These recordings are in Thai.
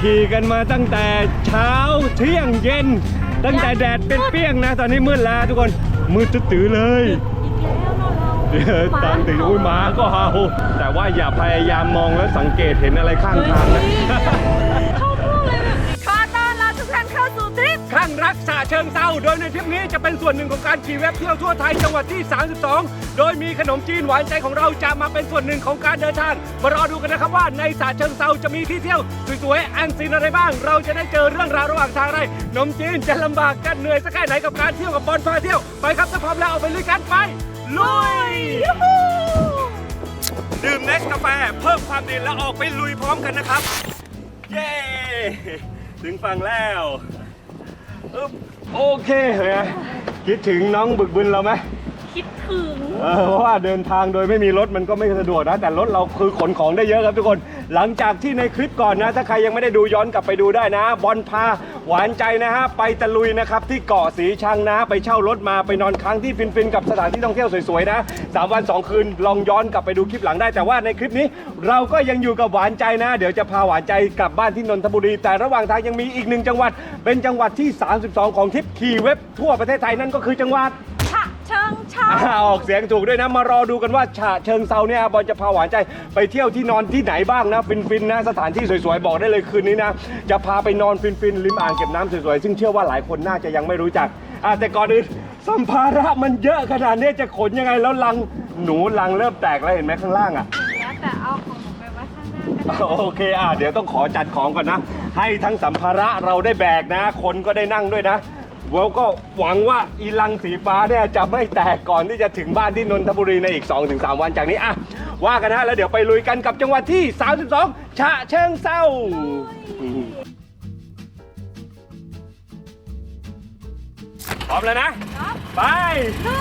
ขี่กันมาตั้งแต่เช้าเที่ยงเย็น ตั้งแต่แดดเป็นเปรี้ยงนะ ตอนนี้มืดแล้วทุกคนมืดตื้อเลยอีกแล้วนอนเดี๋ยวตามติดอุ้ยหมาก็เห่าแต่ว่าอย่าพยายามมองและสังเกตเห็นอะไรข้างทางนะ ข้าเชิงเซาโดยในทริปนี้จะเป็นส่วนหนึ่งของการขี่เว็บเที่ยวทั่วไทยจังหวัดที่ 32 โดยมีขนมจีนหวานใจของเราจะมาเป็นส่วนหนึ่งของการเดินทาง มารอดูกันนะครับว่าในสาเชิงเซาจะมีที่เที่ยวสวยๆอันซีนอะไรบ้าง เราจะได้เจอเรื่องราวระหว่างทางอะไรขนมจีนจะลำบากกันเหนื่อยสักแค่ไหนกับการเที่ยวกับบอลพาเที่ยวไปครับถ้าพร้อมแล้วเอาไปลุยกันไปลุยดื่มเนสกาแฟเพิ่มความดีแล้วออกไปลุยพร้อมกันนะครับ เย้ ถึงฝั่งแล้ว โอเคเฮ้ยคิดถึงน้องบึกบึนเราไหม คิดถึง เออเพราะว่าเดินทางโดยไม่มีรถมันก็ไม่สะดวกนะ แต่รถเราคือขนของได้เยอะครับทุกคน หลังจากที่ในคลิปก่อนนะ ถ้าใครยังไม่ได้ดูย้อนกลับไปดูได้นะ บอลพาหวานใจนะฮะ ไปตะลุยนะครับ ที่เกาะสีชังนะ ไปเช่ารถมาไปนอนค้างที่ฟินๆกับสถานที่ท่องเที่ยวสวยๆนะสามวันสองคืนลองย้อนกลับไปดูคลิปหลังได้ แต่ว่าในคลิปนี้เราก็ยังอยู่กับหวานใจนะ เดี๋ยวจะพาหวานใจกลับบ้านที่นนทบุรี แต่ระหว่างทางยังมีอีกหนึ่งจังหวัด เป็นจังหวัดที่ 32 ของทริปขี่เว็บทั่วประเทศไทยนั่นก็คือจังหวัด เชิงเชาอ่าออกเสียงถูกด้วยนะ มารอดูกันว่าฉะเชิงเซาเนี่ยบอลจะพาหวานใจไปเที่ยวที่นอนที่ไหนบ้างนะ ฟินๆนะสถานที่สวยๆ บอกได้เลยคืนนี้นะ จะพาไปนอนฟินๆริมอ่างเก็บน้ำสวยๆ ซึ่งเชื่อว่าหลายคนน่าจะยังไม่รู้จักอ่าแต่ก่อนอื่นสัมภาระมันเยอะขนาดนี้จะขนยังไงแล้วลังหนูลังเริ่มแตกแล้วเห็นไหมข้างล่างอะ แล้วแต่เอาของหนูไปไว้ข้างหน้าก็ได้โอเคอะเดี๋ยวต้องขอจัดของก่อนนะ ให้ทั้งสัมภาระเราได้แบกนะ คนก็ได้นั่งด้วยนะ เราก็หวังว่าอีลังสีฟ้าเนี่ยจะไม่แตกก่อนที่จะถึงบ้านที่นนทบุรีในอีก 2-3 วันจากนี้อะว่ากันนะแล้วเดี๋ยวไปลุยกันกับจังหวัดที่ 32ฉะเชิงเซาพร้อมแล้วนะ ไป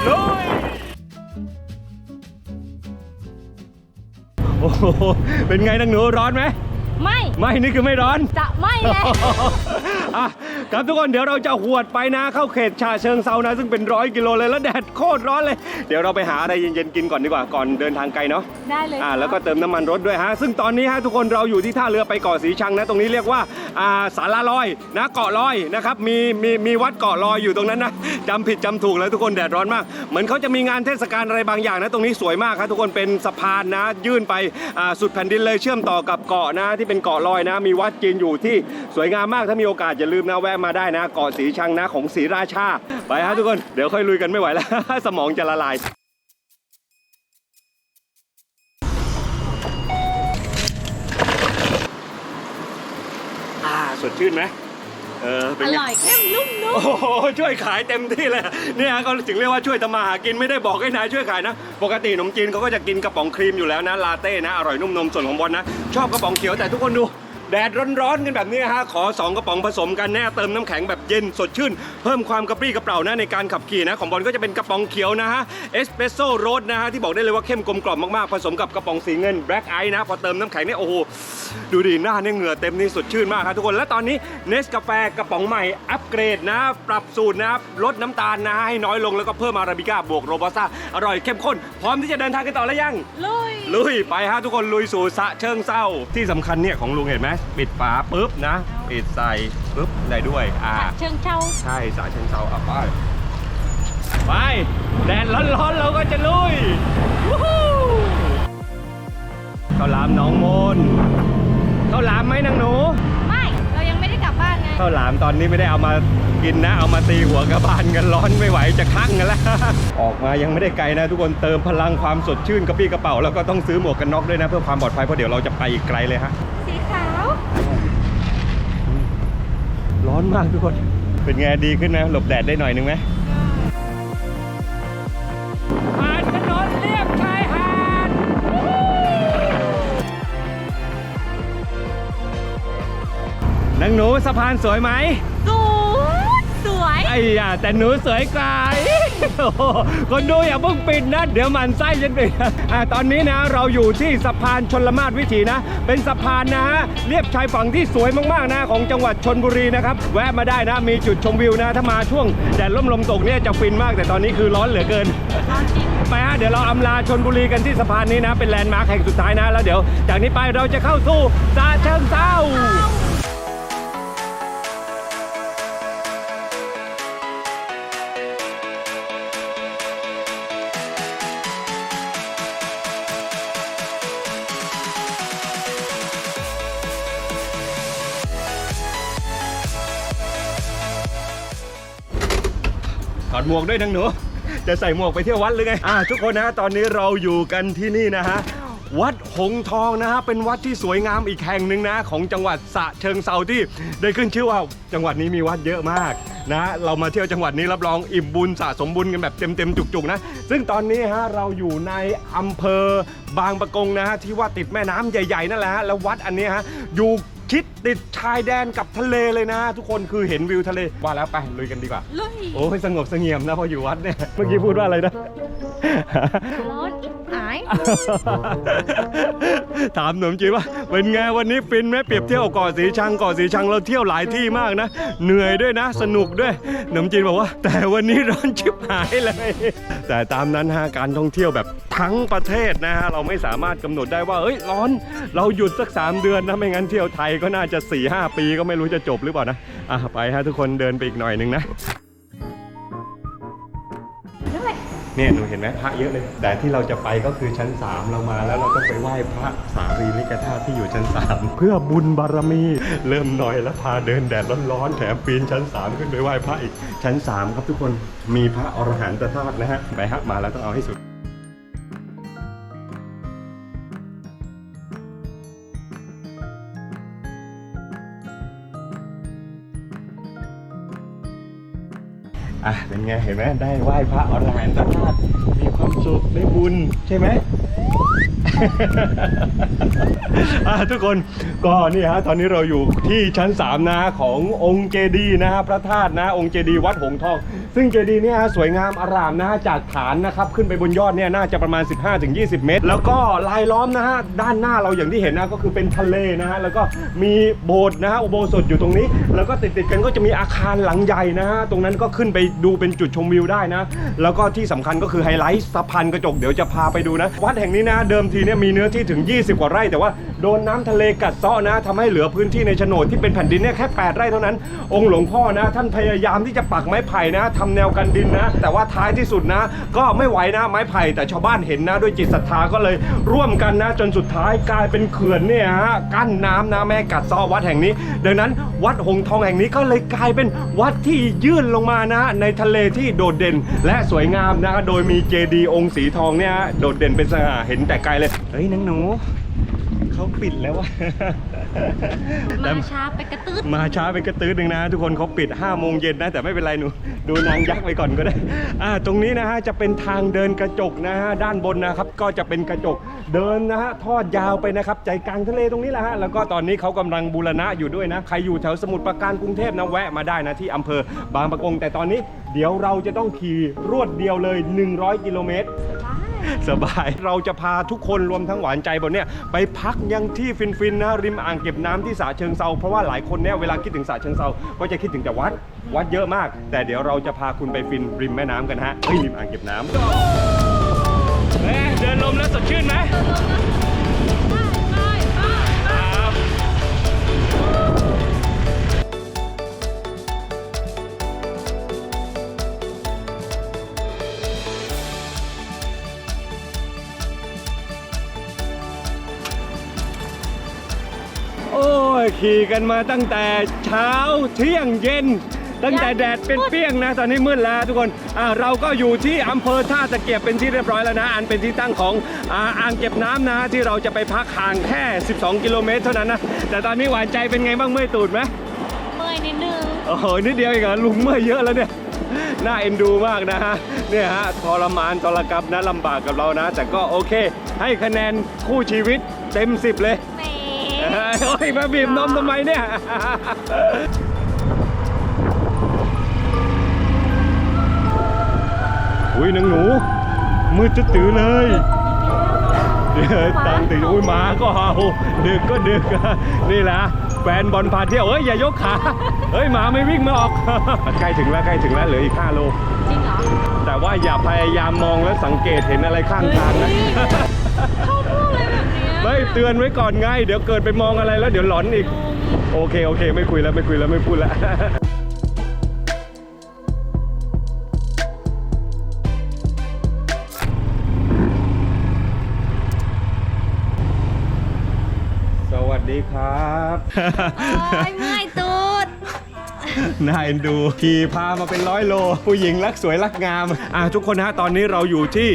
ลุย โอ้โหเป็นไงนังหนูร้อนไหม ไม่ ไม่นี่คือไม่ร้อน จะไม่ไงอะครับทุกคนเดี๋ยวเราจะหวดไปนะเข้าเขตชาเชิงเซานะ ซึ่งเป็นร้อยกิโลเลยแล้วแดดโคตรร้อนเลย เดี๋ยวเราไปหาอะไรเย็นๆกินก่อนดีกว่าก่อนเดินทางไกลเนาะ ได้เลยอ่าแล้วก็เติมน้ำมันรถด้วยฮะ ซึ่งตอนนี้ฮะทุกคนเราอยู่ที่ท่าเรือไปเกาะสีชังนะ ตรงนี้เรียกว่าอ่าสาราลอยนะเกาะลอยนะครับมีมีมีวัดเกาะลอยอยู่ตรงนั้นนะจำผิดจำถูกแล้วทุกคนแดดร้อนมาก เหมือนเขาจะมีงานเทศกาลอะไรบางอย่างนะ ตรงนี้สวยมากครับทุกคนเป็นสะพานนะ ยื่นไปอ่าสุดแผ่นดินเลยเชื่อมต่อกับเกาะนะที่เป็นเกาะลอยนะ มีวัดจีนอยู่ที่สวยงามมากถ้ามีโอกาสอย่าลืมนะแวะมาได้นะ เกาะสีชังนะของศรีราชา ไปฮะทุกคนเดี๋ยวค่อยลุยกันไม่ไหวแล้ว สมองจะละลายสดชื่นไหม เออเป็อนไงร่อยเข้มนุ่มนุ่มโอ้โหช่วยขายเต็มที่เลยเนี่ยก็ถึงเรียกว่าช่วยทำมาหากินไม่ได้บอกให้นายช่วยขายนะ ปกติขนมจีนเขาก็จะกินกระป๋องครีมอยู่แล้วนะลาเต้นะอร่อยนุ่มนมส่วนของบอลนะชอบกระป๋องเขียวแต่ทุกคนดู แดดร้อนๆกันแบบนี้ฮะขอ 2 กระป๋องผสมกันแน่เติมน้ำแข็งแบบเย็นสดชื่น เพิ่มความกระปรี้กระเปร่านะในการขับขี่นะของบอลก็จะเป็นกระป๋องเขียวนะฮะเอสเปรสโซ่โรสนะฮะที่บอกได้เลยว่าเข้มกลมกล่อมมากๆผสมกับกระป๋องสีเงินแบล็กไอนะพอเติมน้ำแข็งเนี่ยโอ้โหดูดิหน้าเนี่ยเหงื่อเต็มนี่สดชื่นมากครับทุกคนและตอนนี้เนสกาแฟกระป๋องใหม่อัปเกรดนะ ปรับสูตรนะลดน้ำตาลนะให้น้อยลงแล้วก็เพิ่มอาราบิก้าบวกโรบัสต้าอร่อยเข้มข้นพร้อมที่จะเดินทางกันต่อแล้วยังลุยลุยไปฮะทุกคนลุยสู่สระเชิงเศร้าที่สำคัญเนี่ยของลุงเห็นไหมปิดฝาปุ๊บนะปิดใส่ปุ๊บได้ด้วยอ่าฉะเชิงเชาใช่สระเชิงเศร้าอะไปไปแดดร้อนๆเราก็จะลุยวู้ฮู้ข้าวหลามหน้องมนข้าวหลามไหมนางหนูไม่เรายังไม่ได้กลับบ้านไงข้าวหลามตอนนี้ไม่ได้เอามากินนะ เอามาตีหัวกระบาลกันร้อนไม่ไหวจะคลั่งกันแล้ว ออกมายังไม่ได้ไกลนะ ทุกคนเติมพลังความสดชื่นกระปี้กระเป๋าแล้วก็ต้องซื้อหมวกกันน็อกด้วยนะเพื่อความปลอดภัยเพราะเดี๋ยวเราจะไปอีกไกลเลยฮะ สีขาว ร้ อนมากทุกคน เป็นไงดีขึ้นไหมหลบแดดได้หน่อยนึงไหมผ่านถนนเรียบชายหาดนางหนูสะพานสวยไหมสวยสวย ไอ้ยาแต่หนูสวยกว่า โอ้โหคนดูอย่าเพิ่งปิดนะ เดี๋ยวมันไส้ฉันไปอะตอนนี้นะเราอยู่ที่สะพานชนละมาศวิถีนะ เป็นสะพานนะฮะเรียบชายฝั่งที่สวยมากๆนะของจังหวัดชนบุรีนะครับ แวะมาได้นะมีจุดชมวิวนะ ถ้ามาช่วงแดดร่มลมตกเนี่ยจะฟินมากแต่ตอนนี้คือร้อนเหลือเกิน ไปฮะเดี๋ยวเราอำลาชนบุรีกันที่สะพานนี้นะ เป็นแลนด์มาร์คแห่งสุดท้ายนะ แล้วเดี๋ยว จากนี้ไปเราจะเข้าสู่สระเชิงเศร้า หมวกด้วยนางหนู จะใส่หมวกไปเที่ยววัดหรือไงอ่าทุกคนนะตอนนี้เราอยู่กันที่นี่นะฮะวัดหงทองนะฮะเป็นวัดที่สวยงามอีกแห่งหนึ่งนะ ของจังหวัดสะเชิงเซาที่ได้ขึ้นชื่อว่าจังหวัดนี้มีวัดเยอะมากนะเรามาเที่ยวจังหวัดนี้รับรองอิ่มบุญสะสมบุญกันแบบเต็มๆจุกๆนะซึ่งตอนนี้ฮะเราอยู่ในอำเภอบางปะกงนะฮะที่ว่าติดแม่น้ำใหญ่ๆนั่นแหละฮะแล้ววัดอันนี้ฮะอยู่ ชิดติดชายแดนกับทะเลเลยนะ ทุกคนคือเห็นวิวทะเลว่าแล้วไปลุยกันดีกว่า ลุยโอ้ยสงบเสงี่ยมนะพออยู่วัดเนี่ย เมื่อกี้พูดว่าอะไรนะ ร้อนอิบอาย ถามหนุ่มจีว่าเป็นไงวันนี้ฟินไหมเปรียบเทียบกับเกาะสีชังเกาะสีชังเราเที่ยวหลายที่มากนะ เหนื่อยด้วยนะ สนุกด้วยหนุ่มจีนบอกว่า แต่วันนี้ร้อนชิบหายเลย แต่ตามนั้นฮะการท่องเที่ยวแบบทั้งประเทศนะฮะเราไม่สามารถกำหนดได้ว่าเอ้ยร้อน เราหยุดสัก 3 เดือนนะไม่งั้นเที่ยวไทยก็น่าจะ4 5ปีก็ไม่รู้จะจบหรือเปล่านะอะไปฮะทุกคนเดินไปอีกหน่อยหนึงนะด้วยเนี่ยหนูเห็นไหมพระเยอะเลย แต่ที่เราจะไปก็คือชั้น 3 เรามาแล้วเราก็ไปไหว้พระสารีริกธาตุที่อยู่ชั้น 3 เพื่อบุญบารมี เริ่มหน่อยแล้วพาเดินแดดร้อนๆแถมปีนชั้น 3 ขึ้นไปไหว้พระอีกชั้น 3 ครับทุกคนมีพระอรหันตธาตุนะฮะไปฮะมาแล้วต้องเอาให้สุด อะเป็นไงเห็นไหมได้ไหว้พระอรหันตธาตุมีความสุขได้บุญใช่ไหม อะทุกคนก็นี่ฮะตอนนี้เราอยู่ที่ชั้น3นะขององค์เจดีย์นะฮะพระธาตุนะองค์เจดีย์วัดหงทอง ซึ่งเจดีย์เนี่ยฮะสวยงามอารามนะฮะจากฐานนะครับขึ้นไปบนยอดเนี่ยน่าจะประมาณ 15-20 เมตร แล้วก็ลายล้อมนะฮะด้านหน้าเราอย่างที่เห็นนะก็คือเป็นทะเลนะฮะแล้วก็มีโบสถ์นะฮะอุโบสถอยู่ตรงนี้ แล้วก็ติดๆกันก็จะมีอาคารหลังใหญ่นะฮะตรงนั้นก็ขึ้นไปดูเป็นจุดชมวิวได้นะ แล้วก็ที่สำคัญก็คือไฮไลท์สะพานกระจกเดี๋ยวจะพาไปดูนะวัดแห่งนี้นะเดิมทีเนี่ยมีเนื้อที่ถึง 20 กว่าไร่ แต่ว่าโดนน้ำทะเลกัดเซาะนะทำให้เหลือพื้นที่ในโฉนดที่เป็นแผ่นดินเนี่ยแค่ 8 ไร่เท่านั้น องค์หลวงพ่อนะ ท่านพยายามที่จะปักไม้ไผ่นะทำแนวกันดินนะ แต่ว่าท้ายที่สุดนะ ก็ไม่ไหวนะไม้ไผ่แต่ชาวบ้านเห็นนะด้วยจิตศรัทธาก็เลยร่วมกันนะ จนสุดท้ายกลายเป็นเขื่อนเนี่ยฮะกั้นน้ำนะแม่กัดเซาะวัดแห่งนี้ ดังนั้นวัดหงทองแห่งนี้ก็เลยกลายเป็นวัดที่ยื่นลงมานะ ในทะเลที่โดดเด่นและสวยงามนะโดยมีเจดีย์องค์สีทองเนี่ยโดดเด่นเป็นสง่าเห็นแต่ไกลเลยเฮ้ยนังหนูเขาปิดแล้ววะมาช้าไปกระตืดมาช้าไปกระตื้อหนึ่งนะ ทุกคนเขาปิด5โมงเย็นนะแต่ไม่เป็นไรหนูดูนางยักษ์ไปก่อนก็ได้อ่าตรงนี้นะฮะจะเป็นทางเดินกระจกนะฮะด้านบนนะครับ ก็จะเป็นกระจกเดินนะฮะทอดยาวไปนะครับใจกลางทะเลตรงนี้แหละฮะแล้วก็ตอนนี้เขากำลังบูรณะอยู่ด้วยนะใครอยู่แถวสมุทรปราการกรุงเทพนะแวะมาได้นะที่อำเภอบางปะกงแต่ตอนนี้ เดี๋ยวเราจะต้องขี่รวดเดียวเลย 100 กิโลเมตร สบาย เราจะพาทุกคนรวมทั้งหวานใจบนเนี่ยไปพักยังที่ฟินๆนะริมอ่างเก็บน้ำที่สระเชิงเซาเพราะว่าหลายคนเนี่ยเวลาคิดถึงสระเชิงเซาก็จะคิดถึงแต่วัดวัดเยอะมาก แต่เดี๋ยวเราจะพาคุณไปฟินริมแม่น้ำกันฮะเฮ้ยริมอ่างเก็บน้ำเอ๊ะเดินลมแล้วสดชื่นไหม ขี่กันมาตั้งแต่เช้าเที่ยงเย็น ตั้งแต่แดดเป็นเปรี้ยงนะ ตอนนี้มืดแล้วทุกคนอ่าเราก็อยู่ที่อำเภอท่าตะเกียบเป็นที่เรียบร้อยแล้วนะ อันเป็นที่ตั้งของอาอ่างเก็บน้ำนะ ที่เราจะไปพักห่างแค่ 12 กิโลเมตรเท่านั้นนะ แต่ตอนนี้หวานใจเป็นไงบ้างเมื่อยตูดไหมเมื่อยนิดนึงโอ้โหนิดเดียวเองเหรอลุงเมื่อยเยอะแล้วเนี่ยน่าเอ็นดูมากนะฮะเนี่ยฮะทรมานทรกับนะลำบากกับเรานะ แต่ก็โอเค ให้คะแนนคู่ชีวิตเต็ม 10 เลยแหมเฮ้ย โอ้ยมาบีบนมทำไมเนี่ยอุ้ยนางหนู มืดจะตื้อเลยเดี๋ยวตังติอุ้ยหมาก็เห่าดึกก็ดึกนี่แหละแฟนบอลพาเที่ยวเอ้ยอย่ายกขาเฮ้ยหมาไม่วิ่งมาออกใกล้ถึงแล้วใกล้ถึงแล้วเหลืออีก5โลจริงเหรอแต่ว่าอย่าพยายามมองและสังเกตเห็นอะไรข้างทางนะชอบพูดอะ ไรแบบเนี้ยไม่เตือนไว้ก่อนไง เดี๋ยวเกิดไปมองอะไรแล้วเดี๋ยวหลอนอีก โอเคโอเค ไม่คุยแล้วไม่คุยแล้วไม่พูดแล้วสวัสดีครับโอ้ยเมื่อยตูดน่าเอ็นดูขี่พามาเป็นร้อยโล ผู้หญิงรักสวยรักงาม อะทุกคนนะตอนนี้เราอยู่ที่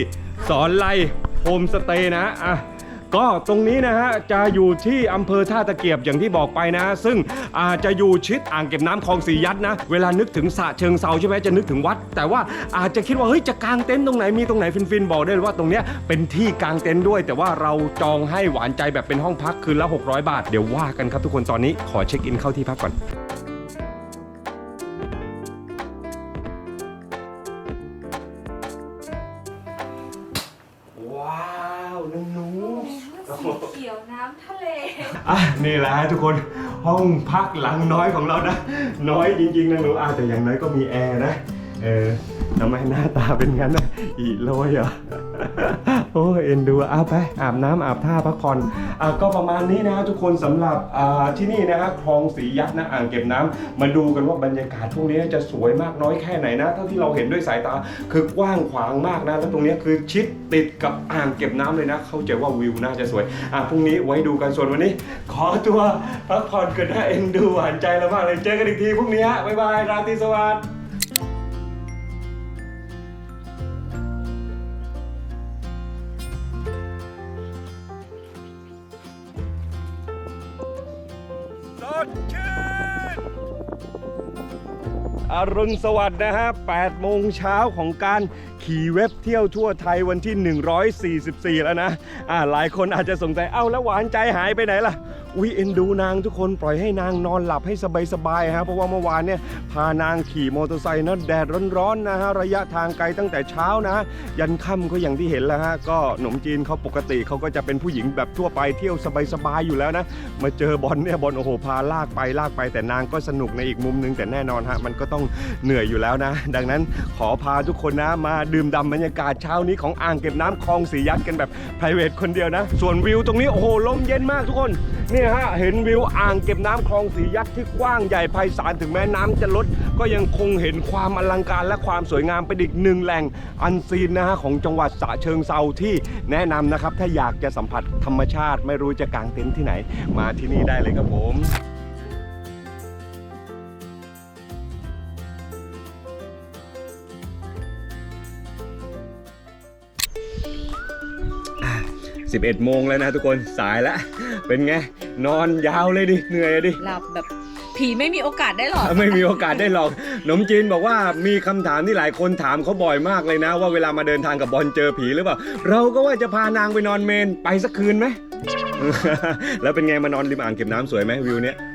สอนไลโฮมสเตย์นะอะ ก็ตรงนี้นะฮะจะอยู่ที่อำเภอท่าตะเกียบอย่างที่บอกไปนะซึ่งอาจจะอยู่ชิดอ่างเก็บน้ำคลองสียัดนะ เวลานึกถึงสระเชิงเซาใช่ไหมจะนึกถึงวัด แต่ว่าอาจจะคิดว่าเฮ้ยจะกางเต็นท์ตรงไหนมีตรงไหนฟินๆบอกได้เลยว่าตรงเนี้ยเป็นที่กางเต็นท์ด้วย แต่ว่าเราจองให้หวานใจแบบเป็นห้องพักคืนละ600 บาท เดี๋ยวว่ากันครับทุกคนตอนนี้ขอเช็คอินเข้าที่พักก่อน อะนี่แหละฮะทุกคนห้องพักหลังน้อยของเรานะ น้อยจริงๆนะหนูอาแต่อย่างน้อยก็มีแอร์นะ เออทำไมหน้าตาเป็นงั้นนะอีโรยเหรอ โอ้ยเอ็นดูอะไปอาบน้ำอาบท่าพักผ่อนอะก็ประมาณนี้นะทุกคนสำหรับอ่าที่นี่นะฮะคลองสียักษ์นะอ่างเก็บน้ำมาดูกันว่าบรรยากาศพวกนี้จะสวยมากน้อยแค่ไหนนะเท่าที่เราเห็นด้วยสายตาคือกว้างขวางมากนะแล้วตรงนี้คือชิดติดกับอ่างเก็บน้ำเลยนะ เข้าใจว่าวิวน่าจะสวยอะพรุ่งนี้ไว้ดูกันส่วนวันนี้ ขอตัวพักผ่อนกันนะเอ็นดูหวานใจเรามากเลยเจอกันอีกทีพรุ่งนี้ฮะบ๊ายบายราตรีสวัสดิ์ อรุณสวัสดิ์นะฮะ8โมงเช้าของการ ขี่เว็บเที่ยวทั่วไทยวันที่ 144 แล้วนะอ่าหลายคนอาจจะสงสัยเอ้าแล้วหวานใจหายไปไหนล่ะอุ้ยเอ็นดูนางทุกคนปล่อยให้นางนอนหลับให้สบายๆฮะเพราะว่าเมื่อวานเนี่ยพานางขี่มอเตอร์ไซค์นะแดดร้อนๆนะฮะระยะทางไกลตั้งแต่เช้านะ ยันค่ำก็อย่างที่เห็นแล้วฮะก็หนมจีนเขาปกติเขาก็จะเป็นผู้หญิงแบบทั่วไปเที่ยวสบายๆอยู่แล้วนะมาเจอบอลเนี่ยบอลโอ้โหพาลากไปลากไป แต่นางก็สนุกในอีกมุมนึงแต่แน่นอนฮะมันก็ต้องเหนื่อยอยู่แล้วนะ ดังนั้นขอพาทุกคนนะมาดื่มด่ำบรรยากาศเช้านี้ของอ่างเก็บน้ำคลองสียัดกันแบบ p r i v a t คนเดียวนะ ส่วนวิวตรงนี้โอ้โหลมเย็นมากทุกคนเนี่ยฮะเห็นวิวอ่างเก็บน้ำคลองสียัดที่กว้างใหญ่ไพศาลถึงแม้น้ำจะลด ก็ยังคงเห็นความอลังการและความสวยงามเป็นอีกหนึ่งแหล่งอันซีนนะฮะของจังหวัดสระเชิงเซาที่แนะนำนะครับถ้าอยากจะสัมผัสธรรมชาติไม่รู้จะกางเต็นท์ที่ไหน มาที่นี่ได้เลยครับผม 11 โมงแล้วนะทุกคนสายแล้วเป็นไง นอนยาวเลยดิ เหนื่อยอะดิ หลับแบบผีไม่มีโอกาสได้หรอก ไม่มีโอกาสได้หรอกหนมจีนบอกว่ามีคำถามที่หลายคนถามเขาบ่อยมากเลยนะ ว่าเวลามาเดินทางกับบอลเจอผีหรือเปล่า เราก็ว่าจะพานางไปนอนเมนไปสักคืนไหม แล้วเป็นไงมานอนริมอ่างเก็บน้ำสวยไหมวิวเนี้ยวิวดีมาก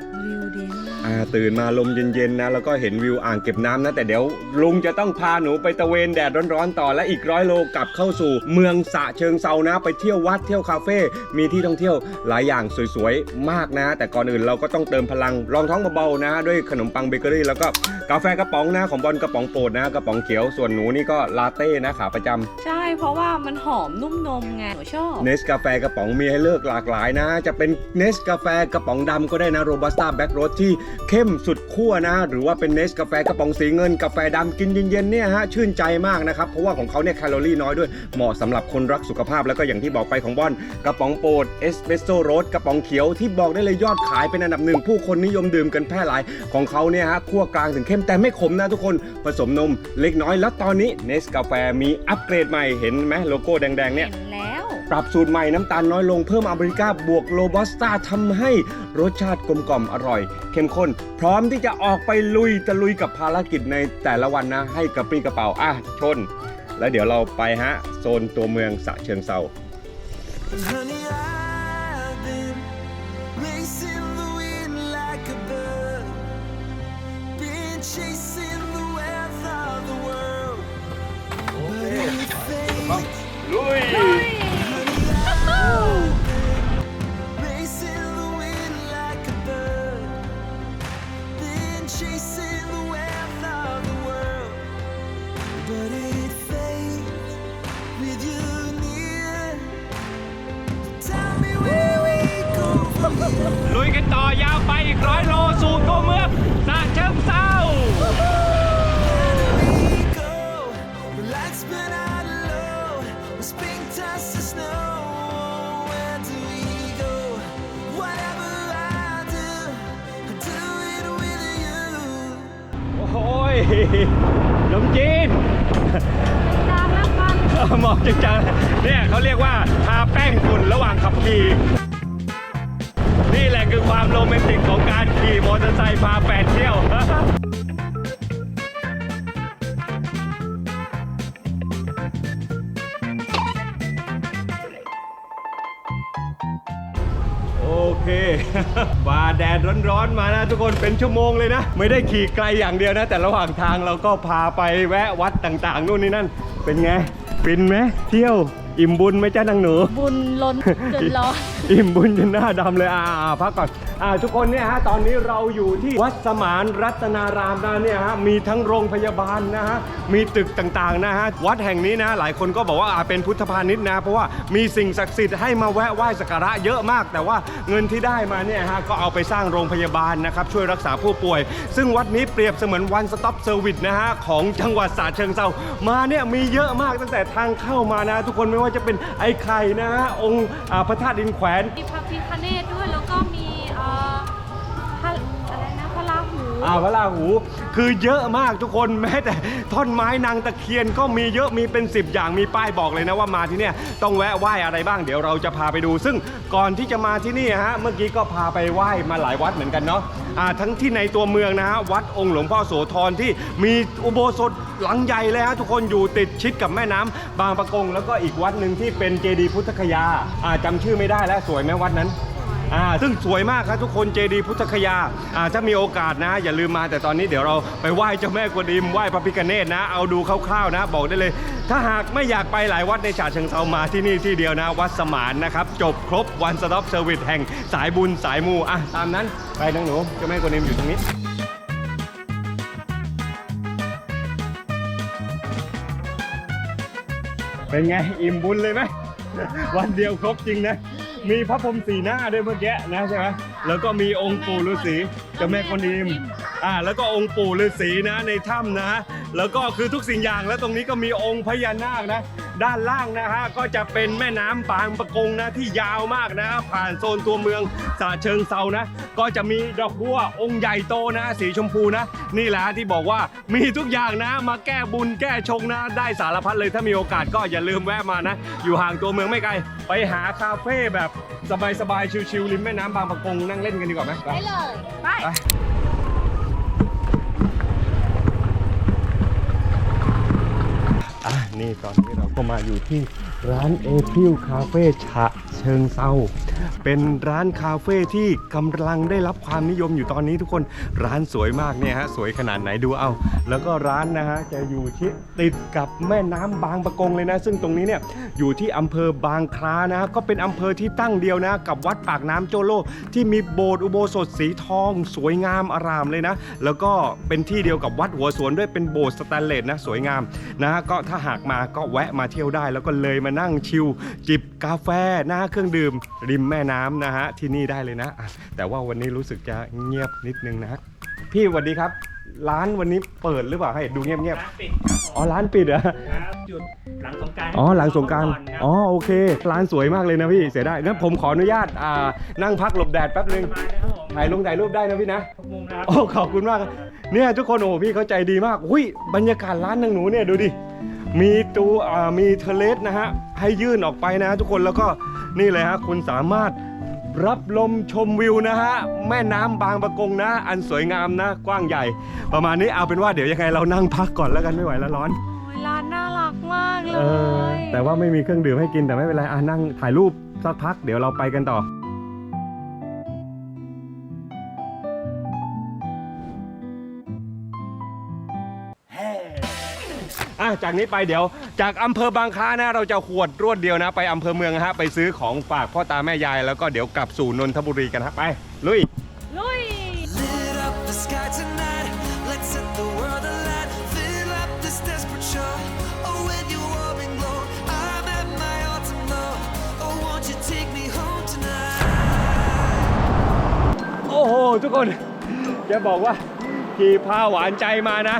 อ่าตื่นมาลมเย็นๆนะ แล้วก็เห็นวิวอ่างเก็บน้ำนะแต่เดี๋ยวลุงจะต้องพาหนูไปตะเวนแดดร้อนๆต่อและอีกร้อยโลกลับเข้าสู่ เมืองสะเชิงเซานะ ไปเที่ยววัดเที่ยวคาเฟ่มีที่ท่องเที่ยวหลายอย่างสวยๆมากนะ แต่ก่อนอื่นเราก็ต้องเติมพลังรองท้องเบาๆนะ ด้วยขนมปังเบเกอรี่แล้วก็กาแฟกระป๋องนะของบอลกระป๋องโปรดนะกระป๋องเขียวส่วนหนูนี่ก็ลาเต้นะขาประจำใช่เพราะว่ามันหอมนุ่มนมไงหนูชอบ เนสกาแฟกระป๋องมีให้เลือกหลากหลายนะ จะเป็นเนสกาแฟกระป๋องดำก็ได้นะโรบัสต้าแบ็กโรสที่เข้มสุดขั้วนะหรือว่าเป็นเนสกาแฟกระป๋องสีเงินกาแฟดำกินเย็นๆเนี่ยฮะชื่นใจมากนะครับ เพราะว่าของเขาเนี่ยแคลอรี่น้อยด้วยเหมาะสำหรับคนรักสุขภาพแล้วก็อย่างที่บอกไปของบอนกระป๋องโปรดเอสเปรสโซ่โรสกระป๋องเขียวที่บอกได้เลยยอดขายเป็นอันดับหนึ่งผู้คนนิยมดื่มกันแพร่หลายของเขาเนี่ยฮะคั่วกลางถึงเข้มแต่ไม่ขมนะทุกคนผสมนมเล็กน้อยแล้วตอนนี้เนสกาแฟมีอัปเกรดใหม่เห็นไหมโลโก้แดงๆเนี่ยเห็นแล้ว ปรับสูตรใหม่น้ำตาลน้อยลงเพิ่มอเมริกาบวกโรบัสต้าทำให้รสชาติกลมกล่อมอร่อย เข้มข้น พร้อมที่จะออกไปลุยตะลุยกับภารกิจในแต่ละวันนะ ให้กระปรี้กระเป๋าอะชน แล้วเดี๋ยวเราไปฮะ โซนตัวเมืองสะเชิงเซา ชั่วโมงเลยนะ ไม่ได้ขี่ไกลอย่างเดียวนะ แต่ระหว่างทางเราก็พาไปแวะวัดต่างๆนู่นนี่นั่น เป็นไงฟินไหมเที่ยวอิ่มบุญไหมจ้านางหนู บุญล้นจนร้อน อิ่มบุญจนหน้าดำเลยอ่าอ่าพักก่อน อ่าทุกคนเนี่ยฮะตอนนี้เราอยู่ที่วัดสมานรัตนารามนะเนี่ยฮะมีทั้งโรงพยาบาลนะฮะมีตึกต่างๆนะฮะวัดแห่งนี้นะ หลายคนก็บอกว่าอ่าเป็นพุทธพาณิชย์นะเพราะว่ามีสิ่งศักดิ์สิทธิ์ให้มาแวะไหว้สักการะเยอะมาก แต่ว่าเงินที่ได้มาเนี่ยฮะก็เอาไปสร้างโรงพยาบาลนะครับช่วยรักษาผู้ป่วย ซึ่งวัดนี้เปรียบเสมือน one stop service นะฮะของจังหวัดสระเชิงเซามาเนี่ยมีเยอะมากตั้งแต่ทางเข้ามานะ ทุกคนไม่ว่าจะเป็นไอ้ไข่นะฮะองค์อ่าพระธาตุดินแขวน มีพระพิคเนตด้วยแล้วก็มี อ่าพระราหูคือเยอะมากทุกคนแม้แต่ท่อนไม้นางตะเคียนก็มีเยอะมีเป็น 10 อย่างมีป้ายบอกเลยนะว่ามาที่เนี่ยต้องแวะไหว้อะไรบ้างเดี๋ยวเราจะพาไปดู ซึ่งก่อนที่จะมาที่นี่ฮะเมื่อกี้ก็พาไปไหว้มาหลายวัดเหมือนกันเนาะอ่าทั้งที่ในตัวเมืองนะฮะวัดองค์หลวงพ่อโสธรที่มีอุโบสถหลังใหญ่เลยฮะทุกคนอยู่ติดชิดกับแม่น้ำบางปะกง แล้วก็อีกวัดหนึ่งที่เป็นเจดีย์พุทธคยาอ่าจำชื่อไม่ได้แล้วสวยไหมวัดนั้น อ่าซึ่งสวยมากครับทุกคนเจดีย์พุทธคยาอ่าถ้ามีโอกาสนะ อย่าลืมมาแต่ตอนนี้เดี๋ยวเราไปไหว้เจ้าแม่กวนอิมไหว้พระพิฆเนศนะ เอาดูคร่าวๆนะ บอกได้เลย ถ้าหากไม่อยากไปหลายวัดในฉะเชิงเซามาที่นี่ที่เดียวนะ วัดสมานนะครับ จบครบวันสต็อปเซอร์วิสแห่งสายบุญสายมูอะตามนั้นไปนังหนูเจ้าแม่กวนอิมอยู่ตรงนี้เป็นไงอิ่มบุญเลยไหม วันเดียวครบจริงนะ มีพระพรหมสีหน้าด้วยเมื่อกี้นะใช่ไหมแล้วก็มีองค์ปู่ฤาษีเจ้าแม่กวนอิมอ่าแล้วก็องค์ปู่ฤาษีนะในถ้ำนะ แล้วก็คือทุกสิ่งอย่างแล้วตรงนี้ก็มีองค์พญานาคนะ ด้านล่างนะฮะก็จะเป็นแม่น้ำบางปะกงนะที่ยาวมากนะ ผ่านโซนตัวเมืองสระเชิงเซานะ ก็จะมีดอกบัวองค์ใหญ่โตนะ สีชมพูนะ นี่แหละที่บอกว่ามีทุกอย่างนะ มาแก้บุญแก้ชงนะ ได้สารพัดเลยถ้ามีโอกาสก็อย่าลืมแวะมานะ อยู่ห่างตัวเมืองไม่ไกล ไปหาคาเฟ่แบบสบายๆชิลๆริมแม่น้ำบางปะกงนั่งเล่นกันดีกว่าไหมไปได้เลยไปไปอะนี่ตอนนี้เรา ประมาอยู่ที่ ร้านเอพิลคาเฟ่ฉะเชิงเซาเป็นร้านคาเฟ่ที่กำลังได้รับความนิยมอยู่ตอนนี้ทุกคนร้านสวยมากเนี่ยฮะสวยขนาดไหนดูเอา แล้วก็ร้านนะฮะจะอยู่ที่ติดกับแม่น้ำบางปะกงเลยนะ ซึ่งตรงนี้เนี่ยอยู่ที่อำเภอบางคล้านะก็เป็นอำเภอที่ตั้งเดียวนะ กับวัดปากน้ำโจโล ที่มีโบสถ์อุโบสถสีทอง สวยงามอารามเลยนะ แล้วก็เป็นที่เดียวกับวัดหัวสวนด้วยเป็นโบสถ์สแตนเลสนะสวยงามนะก็ถ้าหากมาก็แวะมาเที่ยวได้แล้วก็เลยมานั่งชิลจิบกาแฟนะเครื่องดื่ม ริมแม่น้ำนะฮะที่นี่ได้เลยนะอะแต่ว่าวันนี้รู้สึกจะเงียบนิดนึงนะพี่สวัสดีครับ ร้านวันนี้เปิดหรือเปล่าให้ดูเงียบร้านปิดครับผมๆอ๋อร้านปิดเหรอ ครับหยุดหลังสงกรารอ๋อหลังสงกรารอ๋อโอเค ร้านสวยมากเลยนะพี่เสียดายงั้นผมขออนุญาตอ่านั่งพักหลบแดดแป๊บนึงสบายนะครับผมถ่ายลงถ่ายรูปได้นะพี่นะ ทุกมุมนะครับโอ้ขอบคุณมากครับเนี่ยทุกคนโอ้โหพี่เขาใจดีมากหุ้ยบรรยากาศร้านนางหนูเนี่ยดูดิ มีตัวอ่ามีเทเลสนะฮะให้ยื่นออกไปนะทุกคนแล้วก็นี่เลยฮะคุณสามารถรับลมชมวิวนะฮะแม่น้ำบางปะกงนะ อันสวยงามนะ กว้างใหญ่ ประมาณนี้เอาเป็นว่าเดี๋ยวยังไงเรานั่งพักก่อนแล้วกันไม่ไหวแล้วร้อนโอ้ยร้านน่ารักมากเลเออยแต่ว่าไม่มีเครื่องดื่มให้กินแต่ไม่เป็นไรอะนั่งถ่ายรูปสักพักเดี๋ยวเราไปกันต่อ อะจากนี้ไปเดี๋ยว จากอำเภอบางคล้านะเราจะขวดรวดเดียวนะ ไปอำเภอเมืองนะฮะไปซื้อของฝากพ่อตาแม่ยายแล้วก็เดี๋ยวกลับสู่นนทบุรีกันฮะไปลุย ลุย Lit up the sky tonight. Let's set the world alight. Fill up this desperate show. Oh, when you're warming low, I'm at my ultimate low. Oh, won't you take me home tonight? โอ้โห ทุกคน จะบอกว่าขี่พาหวานใจมานะ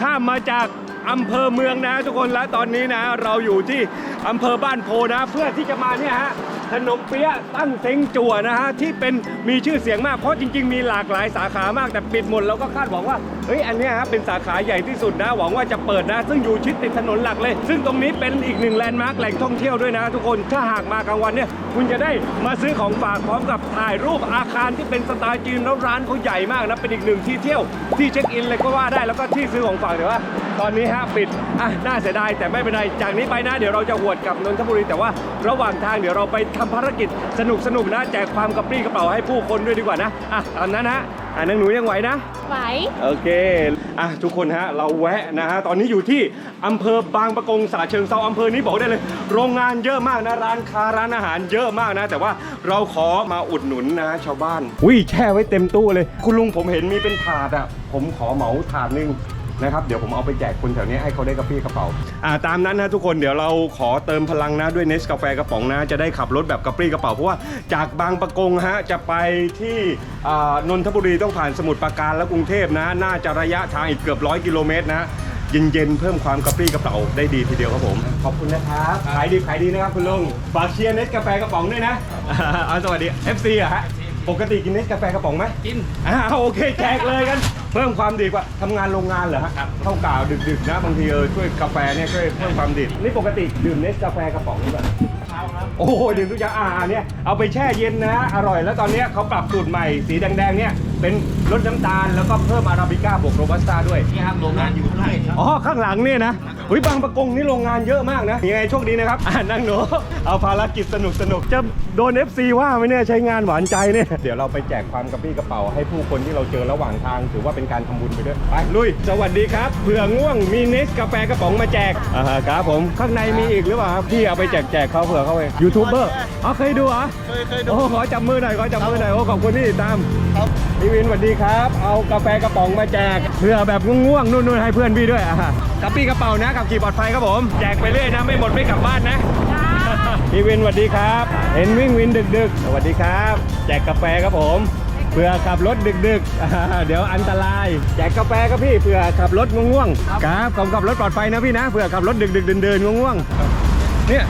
ข้ามมาจาก อำเภอเมืองนะทุกคนและตอนนี้นะเราอยู่ที่อำเภอบ้านโพนะ เพื่อที่จะมาเนี่ยฮะขนมเปี๊ยะตั้งเซ็งจั่วนะฮะที่เป็นมีชื่อเสียงมากเพราะจริง ๆ มีหลากหลายสาขามากแต่ปิดหมดเราก็คาดหวังว่าเฮ้ยอันเนี้ยฮะเป็นสาขาใหญ่ที่สุดนะหวังว่าจะเปิดนะ ซึ่งอยู่ชิดติดถนนหลักเลย ซึ่งตรงนี้เป็นอีกหนึ่งแลนด์มาร์คแหล่งท่องเที่ยวด้วยนะ ทุกคนถ้าหากมากลางวันเนี่ยคุณจะได้มาซื้อของฝากพร้อมกับถ่ายรูปอาคารที่เป็นสไตล์จีนแล้วร้านเขาใหญ่มากนะเป็นอีกหนึ่งที่เที่ยวที่เช็คอินเลยก็ว่าได้แล้วก็ที่ซื้อของฝากแต่ว่า ตอนนี้ฮะปิดอะน่าเสียดายแต่ไม่เป็นไรจากนี้ไปนะเดี๋ยวเราจะหวดกลับนนทบุรีแต่ว่าระหว่างทางเดี๋ยวเราไปทำภารกิจสนุกสนุกๆนะแจกความกระปรี้กระเป๋าให้ผู้คนด้วยดีกว่านะอะตอนนั้นฮะอะนางหนูยังไหวนะ ไหว โอเค อะทุกคนฮะเราแวะนะฮะตอนนี้อยู่ที่อำเภอบางปะกงสาเชิงเซาอำเภอนี้บอกได้เลย โรงงานเยอะมากนะร้านค้าร้านอาหารเยอะมากนะ แต่ว่าเราขอมาอุดหนุนนะชาวบ้านอุ้ยแช่ไว้เต็มตู้เลย คุณลุงผมเห็นมีเป็นถาดอะผมขอเหมาถาดหนึง นะครับเดี๋ยวผมเอาไปแจกคนแถวนี้ให้เขาได้กระปี้กระเป๋าอ่าตามนั้นนะทุกคนเดี๋ยวเราขอเติมพลังนะด้วยเนสกาแฟกระป๋องนะจะได้ขับรถแบบกระปรี้กระเป๋าเพราะว่าจากบางปะกงฮะจะไปที่อ่านนทบุรีต้องผ่านสมุทรปราการและกรุงเทพนะ น่าจะระยะทางอีกเกือบร้อยกิโลเมตรนะเย็นๆเพิ่มความกระปรี้กระเป๋าได้ดีทีเดียวครับผม ขอบคุณนะครับขายดีขายดีนะครับคุณลุงฝากเชียร์เนสกาแฟกระป๋องด้วยนะอ่าสวัสดี FC อะฮะปกติกินเนสกาแฟกระป๋องไหมกินอ่าโอเคแจกเลยกัน เพิ่มความดีกว่าทำงานโรงงานเหรอฮะเข้ากล่าวดึกๆนะบางทีเออช่วยกาแฟเนี่ยช่วยเพิ่มความดีนี่ปกติดื่มเนสกาแฟกระป๋องหรือเปล่า เช้าครับ โอ้โหดื่มทุกอย่างอ่าเนี่ยเอาไปแช่เย็นนะ อร่อยแล้วตอนเนี้ยเขาปรับสูตรใหม่สีแดงๆเนี่ยเป็นลดน้ำตาลแล้วก็เพิ่มอาราบิก้าบวกโรบัสต้าด้วย นี่ครับโรงงานอยู่ข้างล่างครับอ๋อ ข้างหลังเนี่ยนะหุยบางประกงนี่โรงงานเยอะมากนะยังไงโชคดีนะครับ อ่านั่งหนูเอาภารกิจสนุกสนุกจะโดน FC ว่าไหมเนี่ยใช้งานหวานใจเนี่ยเดี๋ยวเราไปแจกความกระปี้กระเป๋าให้ผู้คนที่เราเจอระหว่างทางถือว่าเป็นการทำบุญไปด้วยไปลุยสวัสดีครับเผื่อง่วงมีเนสกาแฟกระป๋องมาแจกอ่าฮะครับผมข้างในมีอีกหรือเปล่าครับพี่เอาไปแจกแจกเขาเผื่อเขาไปยูทูบเบอร์อ๋อเคยดูเหรอเคยเคยดูโอ้ขอจับมือหน่อยขอจับมือหน่อยโอ้ขอบคุณที่ติดตามครับพี่วินสวัสดีครับ เอากาแฟกระป๋องมาแจกเพื่อแบบง่วงๆนู่นๆให้เพื่อนพี่ด้วยอะกระปี้กระเป๋านะขับขี่ปลอดภัยครับผมแจกไปเรื่อยนะไม่หมดไม่กลับบ้านนะพี่วินสวัสดีครับ เห็นวิ่งวินดึก ๆ สวัสดีครับ แจกกาแฟครับผมเผื่อขับรถดึกๆอ่าเดี๋ยวอันตราย แจกกาแฟครับพี่เผื่อขับรถง่วงๆครับผมขับรถปลอดภัยนะพี่นะเผื่อขับรถดึกๆเดินๆง่วงๆเนี่ย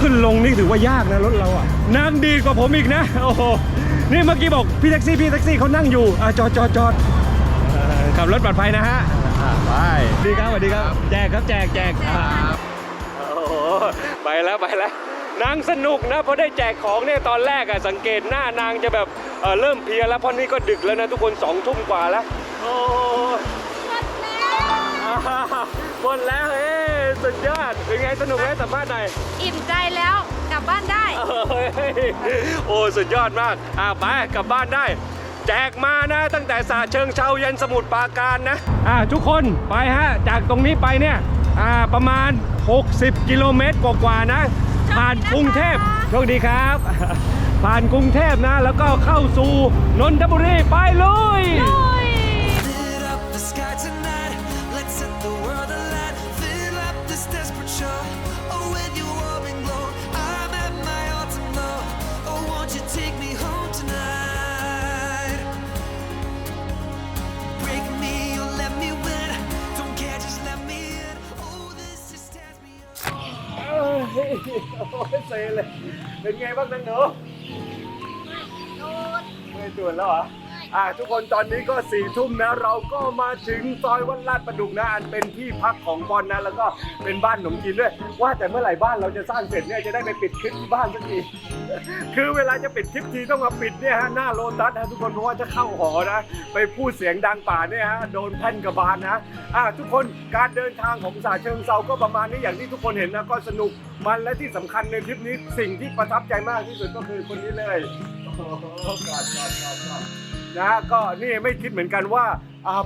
ขึ้นลงนี่ถือว่ายากนะรถเราอะนั่งดีกว่าผมอีกนะ โอ้โห นี่เมื่อกี้บอกพี่แท็กซี่พี่แท็กซี่เขานั่งอยู่อะจอดจอดจอดเอ่อขับรถปลอดภัยนะฮะอ่าไปดีครับสวัสดีครับ แจกครับแจกแจกอ่าโอ้โหไปแล้วไปแล้วนางสนุกนะเพราะได้แจกของเนี่ยตอนแรกอะสังเกตหน้านางจะแบบเอ่อเริ่มเพลียแล้วเพราะนี่ก็ดึกแล้วนะทุกคนสองทุ่มกว่าแล้วโอ้อ่าหมดแล้วเอ้ยสุดยอดเป็นไงสนุกไหมสัมภาษณ์หน่อยอิ่มใจแล้วกลั บบ้านได้เฮ้ยโอ้สุดยอดมากอ่าไปกลับบ้านได้ แจกมานะตั้งแต่สาเชิงเชายันสมุทรปราการนะอ่าทุกคนไปฮะจากตรงนี้ไปเนี่ยอ่าประมาณ 60 กิโลเมตรกว่าๆนะ ผ่านกรุงเทพโชคดีครับ ผ่านกรุงเทพนะ แล้วก็เข้าสู่นนทบุรีไปลุย เซเลย เป็นไงบ้างนังหนูไม่ตรวจแล้วเหรอ อ่าทุกคนตอนนี้ก็สี่ทุ่มนะเราก็มาถึงซอยวัดลาดประดุกนะอันเป็นที่พักของบอลนะแล้วก็เป็นบ้านขนมจีนด้วย ว่าแต่เมื่อไหร่บ้านเราจะสร้างเสร็จเนี่ยจะได้ไปปิดคลิปที่บ้านสักที คือเวลาจะปิดคลิปทีต้องมาปิดเนี่ยฮะหน้าโลตัสนะทุกคนเพราะว่าจะเข้าหอนะ ไปพูดเสียงดังป่าเนี่ยฮะโดนแผ่นกระบาลนะอ่าทุกคนการเดินทางของสาเชิงเซาก็ประมาณนี้อย่างที่ทุกคนเห็นนะก็สนุกมันและที่สำคัญในทริปนี้สิ่งที่ประทับใจมากที่สุดก็คือคนนี้เลยโอ้โหกอดกอดกอด นะก็นี่ไม่คิดเหมือนกันว่า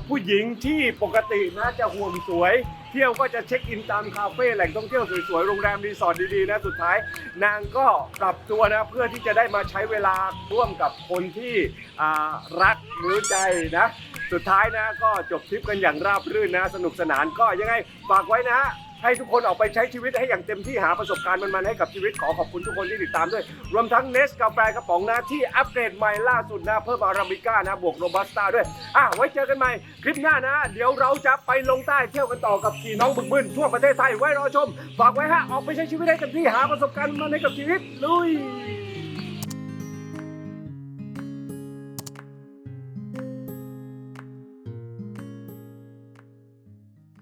ผู้หญิงที่ปกตินะจะห่วงสวย เที่ยวก็จะเช็คอินตามคาเฟ่แหล่งท่องเที่ยวสวยๆโรงแรมรีสอร์ทดีๆนะสุดท้าย นางก็ปรับตัวนะเพื่อที่จะได้มาใช้เวลาร่วมกับคนที่รักรู้ใจนะ สุดท้ายนะก็จบทริปกันอย่างราบรื่นนะ สนุกสนานก็ยังไงฝากไว้นะ ให้ทุกคนออกไปใช้ชีวิตให้อย่างเต็มที่หาประสบการณ์มันๆให้กับชีวิตขอขอบคุณทุกคนที่ติดตามด้วย รวมทั้งเนสกาแฟกระป๋องนะที่อัปเกรดใหม่ล่าสุดนะเพิ่มอาราบิก้านะบวกโรบัสต้าด้วยอะไว้เจอกันใหม่คลิปหน้านะ เดี๋ยวเราจะไปลงใต้เที่ยวกันต่อกับขี่น้องบึกบึนทั่วประเทศไทยไว้รอชมฝากไว้ฮะออกไปใช้ชีวิตให้เต็มที่หาประสบการณ์มันๆให้กับชีวิตลุย